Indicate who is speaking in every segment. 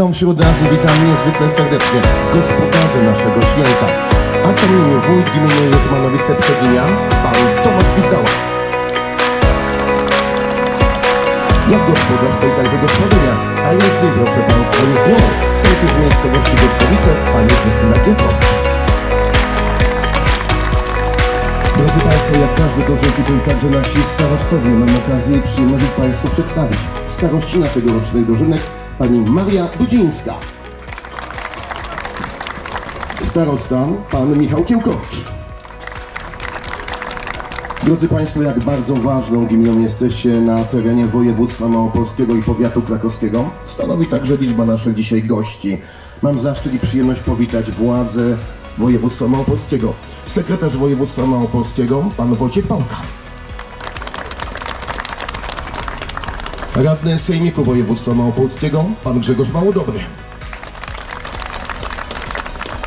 Speaker 1: Są wśród nas i witam niezwykle serdecznie gospodarze naszego święta. A są nimi wójt gminy Jezmanowice Przeginia, pan Tomasz Pizdała. Jak gospodarz, to i także gospodynia, a jest nim, proszę Państwa, jest nią. Są tu z miejscowości Gotkowice, pani Krystyna Giekowicz. Drodzy Państwo, jak każdy gorzej tutaj także nasi starostowie mam okazję przyjemność Państwu przedstawić. Starościna tegorocznych dożynek pani Maria Dudzińska. Starosta pan Michał Kiełkowicz. Drodzy Państwo, jak bardzo ważną gminą jesteście na terenie województwa małopolskiego i powiatu krakowskiego, stanowi także liczba naszych dzisiaj gości. Mam zaszczyt i przyjemność powitać władze województwa małopolskiego. Sekretarz województwa małopolskiego, pan Wojciech Pałka. Radny Sejmiku Województwa Małopolskiego, pan Grzegorz Małodobry.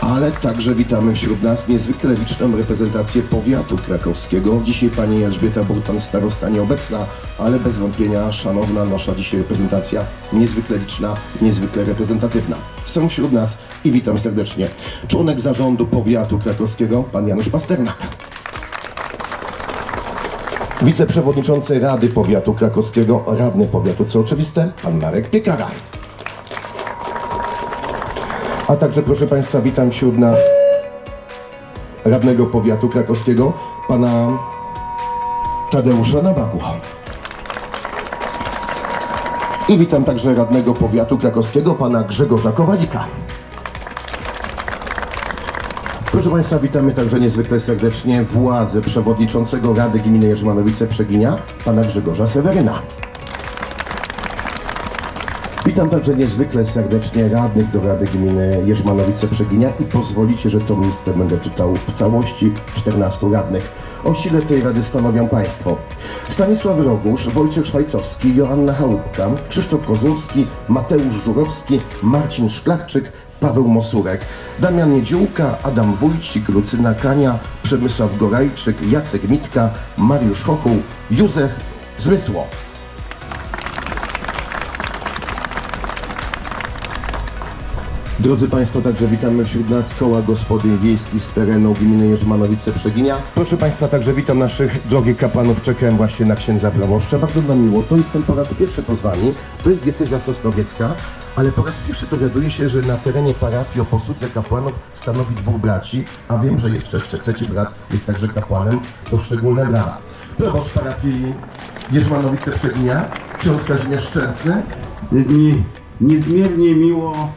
Speaker 1: Ale także witamy wśród nas niezwykle liczną reprezentację powiatu krakowskiego. Dzisiaj pani Elżbieta Burtan, starosta nieobecna, ale bez wątpienia szanowna nasza dzisiaj reprezentacja, niezwykle liczna, niezwykle reprezentatywna. Są wśród nas i witam serdecznie. Członek zarządu powiatu krakowskiego, pan Janusz Pasternak. Wiceprzewodniczący Rady Powiatu Krakowskiego, radny powiatu, co oczywiste, pan Marek Piekara. A także, proszę Państwa, witam wśród nas radnego powiatu krakowskiego, pana Tadeusza Nabagła. I witam także radnego powiatu krakowskiego, pana Grzegorza Kowalika. Proszę Państwa, witamy także niezwykle serdecznie władzę przewodniczącego Rady Gminy Jerzmanowice-Przeginia, pana Grzegorza Seweryna. Witam także niezwykle serdecznie radnych do Rady Gminy Jerzmanowice-Przeginia i pozwolicie, że tą listę będę czytał w całości 14 radnych. O sile tej rady stanowią Państwo Stanisław Rogusz, Wojciech Szwajcowski, Joanna Chałupka, Krzysztof Kozłowski, Mateusz Żurowski, Marcin Szklarczyk, Paweł Mosurek, Damian Niedziółka, Adam Wójcik, Lucyna Kania, Przemysław Gorajczyk, Jacek Mitka, Mariusz Chochuł, Józef Zmysło. Drodzy Państwo, także witamy wśród nas koła gospodyń wiejskich z terenu gminy Jerzmanowice-Przeginia. Proszę Państwa, także witam naszych drogich kapłanów. Czekałem właśnie na księdza proboszcza. Bardzo nam miło. To jestem po raz pierwszy to z Wami. To jest diecezja sosnowiecka, ale po raz pierwszy dowiaduję się, że na terenie parafii o posłudze kapłanów stanowi dwóch braci, a wiem, że jeszcze, trzeci brat jest także kapłanem. To szczególne brawa. Proboszcz parafii Jerzmanowice-Przeginia, ksiądz Kazimierz Szczęsny.
Speaker 2: Jest mi niezmiernie miło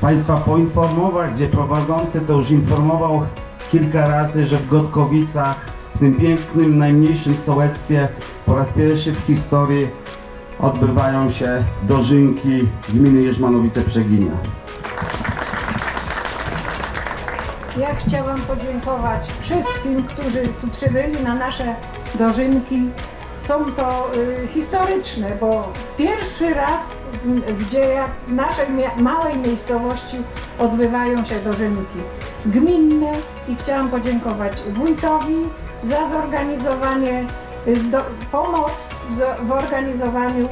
Speaker 2: Państwa poinformować, gdzie prowadzący to już informował kilka razy, że w Gotkowicach, w tym pięknym, najmniejszym sołectwie, po raz pierwszy w historii odbywają się dożynki gminy Jerzmanowice-Przeginia.
Speaker 3: Ja chciałam podziękować wszystkim, którzy tu przybyli na nasze dożynki. Są to y, historyczne, bo pierwszy raz w- dziejach naszej małej miejscowości odbywają się dożynki gminne i chciałam podziękować wójtowi za zorganizowanie, y, do, pomoc w, organizowaniu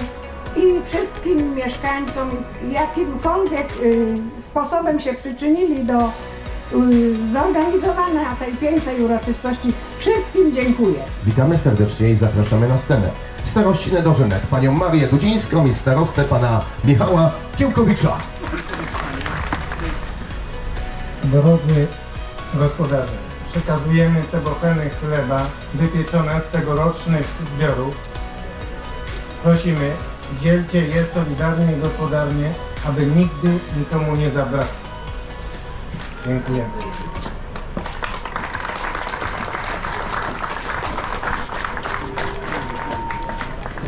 Speaker 3: i wszystkim mieszkańcom, jakimkolwiek y, sposobem się przyczynili do y, zorganizowania tej pięknej uroczystości. Wszystkim dziękuję.
Speaker 1: Witamy serdecznie i zapraszamy na scenę. Starościnę Dożynek, panią Marię Dudzińską i starostę pana Michała Kiełkowicza.
Speaker 4: Drodzy gospodarze, przekazujemy te bocheny chleba wypieczone z tegorocznych zbiorów. Prosimy, dzielcie je solidarnie i gospodarnie, aby nigdy nikomu nie zabrakło. Dziękuję.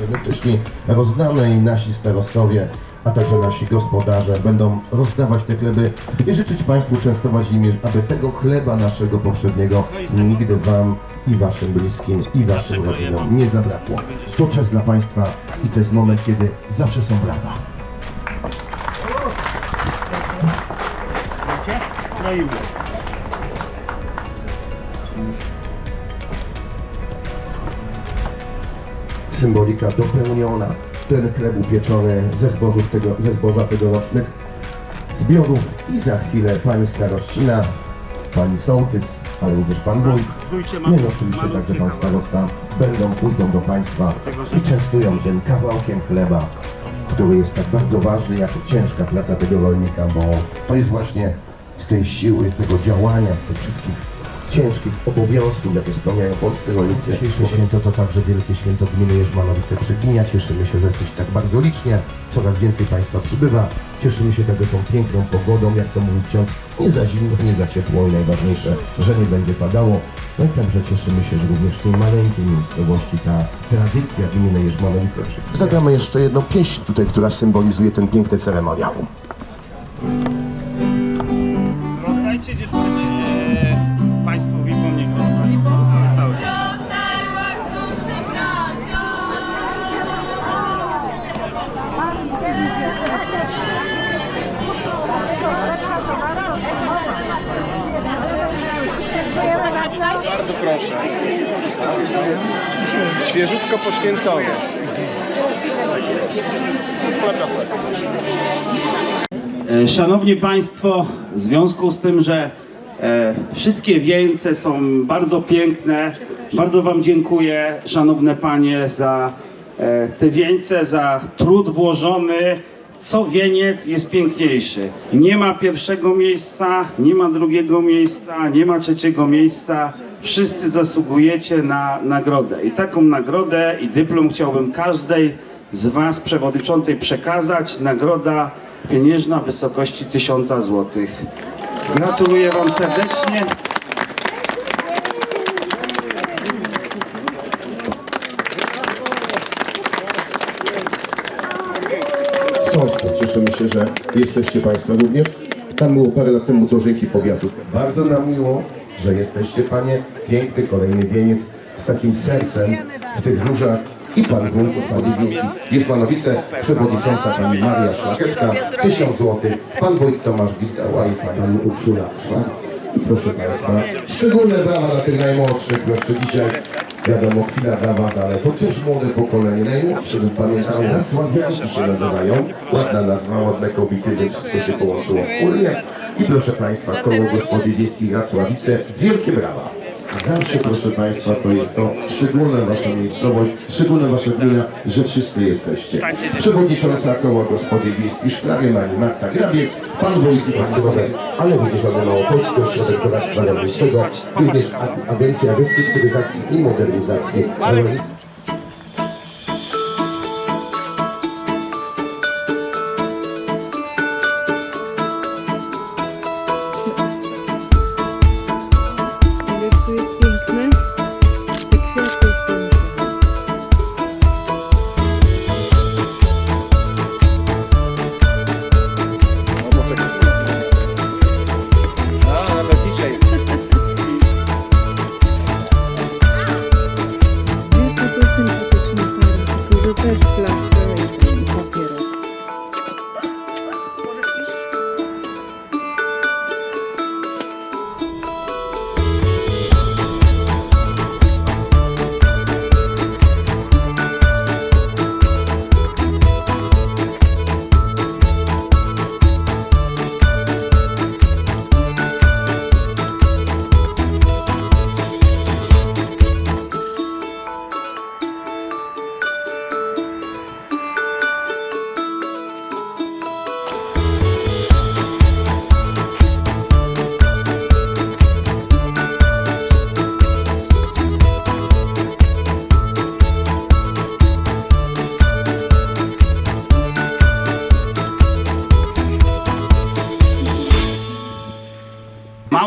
Speaker 1: Jednocześnie rozdane i nasi starostowie, a także nasi gospodarze będą rozdawać te chleby i życzyć Państwu częstować nimi, aby tego chleba naszego powszedniego nigdy Wam i Waszym bliskim i Waszym rodzinom nie zabrakło. To czas dla Państwa i to jest moment, kiedy zawsze są brawa. symbolika dopełniona, ten chleb upieczony ze, zbożów tego, ze zboża tegorocznych zbiorów i za chwilę pani starościna, pani sołtys, ale również pan wójt, no i oczywiście także pan starosta będą, pójdą do państwa i częstują tym kawałkiem chleba, który jest tak bardzo ważny, jako ciężka praca tego rolnika, bo to jest właśnie z tej siły, z tego działania, z tych wszystkich ciężkich obowiązków, jakie spełniają polscy rolnicy. Dzisiejsze święto to także wielkie święto gminy Jerzmanowice Przeginia. Cieszymy się, że jesteś tak bardzo licznie. Coraz więcej Państwa przybywa. Cieszymy się także tą piękną pogodą, jak to mówi ksiądz. Nie za zimno, nie za ciepło i najważniejsze, że nie będzie padało. No i także cieszymy się, że również w tej maleńkiej miejscowości ta tradycja gminy Jerzmanowice Przeginia. Zagramy jeszcze jedną pieśń tutaj, która symbolizuje ten piękny ceremoniał.
Speaker 2: Rozdajcie dziewczyny
Speaker 5: Poświęcone.
Speaker 2: Szanowni Państwo, w związku z tym, że e, wszystkie wieńce są bardzo piękne, bardzo Wam dziękuję, Szanowne Panie, za e, te wieńce, za trud włożony. Co wieniec jest piękniejszy. Nie ma pierwszego miejsca, nie ma drugiego miejsca, nie ma trzeciego miejsca. Wszyscy zasługujecie na nagrodę. I taką nagrodę i dyplom chciałbym każdej z Was, przewodniczącej, przekazać. Nagroda pieniężna w wysokości 1000 złotych. Gratuluję Wam serdecznie.
Speaker 1: Są Państwo, cieszymy się, że jesteście Państwo również. Tam było parę lat temu dożynki powiatu. Bardzo nam miło, że jesteście Panie. Piękny kolejny wieniec z takim sercem w tych różach. I Pan Wójt, Pan Panowice, przewodnicząca Pani Maria Szlachetka, 1000 zł, Pan Wójt Tomasz Gistała i Pani Urszula Szwarc. I proszę Państwa, szczególne brawa dla tych najmłodszych, bo jeszcze dzisiaj Wiadomo, chwila dla Was, ale to też młode pokolenie, najmłodsze, bym pamiętał, Nasławianki się nazywają. Ładna nazwa, ładne kobiety, więc wszystko się połączyło wspólnie. I proszę Państwa, koło gospody wiejskich Racławice, wielkie brawa. Zawsze, proszę Państwa, to jest to szczególna Wasza miejscowość, szczególna Wasza gmina, że wszyscy jesteście. Przewodnicząca koła gospody wiejskich Szklary Mani Marta Grabiec, Pan Wójcik Pasterowy, ale również mamy Małopolski Ośrodek Doradztwa Rolniczego, również Agencja Restrukturyzacji i Modernizacji Rolnictwa.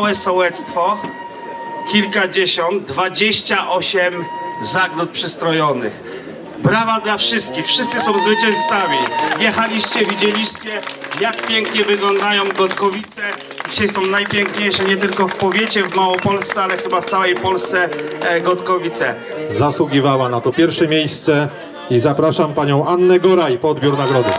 Speaker 2: Małe sołectwo, kilkadziesiąt, 28 zagród przystrojonych. Brawa dla wszystkich, wszyscy są zwycięzcami. Jechaliście, widzieliście, jak pięknie wyglądają Gotkowice. Dzisiaj są najpiękniejsze nie tylko w powiecie, w Małopolsce, ale chyba w całej Polsce e, Gotkowice.
Speaker 6: zasługiwała na to pierwsze miejsce i zapraszam panią Annę Goraj po odbiór nagrody.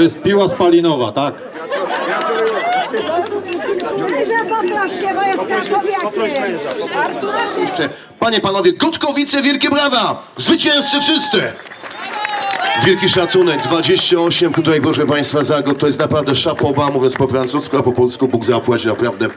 Speaker 6: To jest piła spalinowa, tak?
Speaker 3: Plaszczewa jest krakowiakiem. Artura się
Speaker 1: Jeszcze, Panie, Panowie, Gotkowice, wielkie brawa! Zwycięzcy wszyscy! Wielki szacunek, 28 tutaj proszę Państwa za go, to jest naprawdę szapoba, mówiąc po francusku, a po polsku Bóg zapłać, naprawdę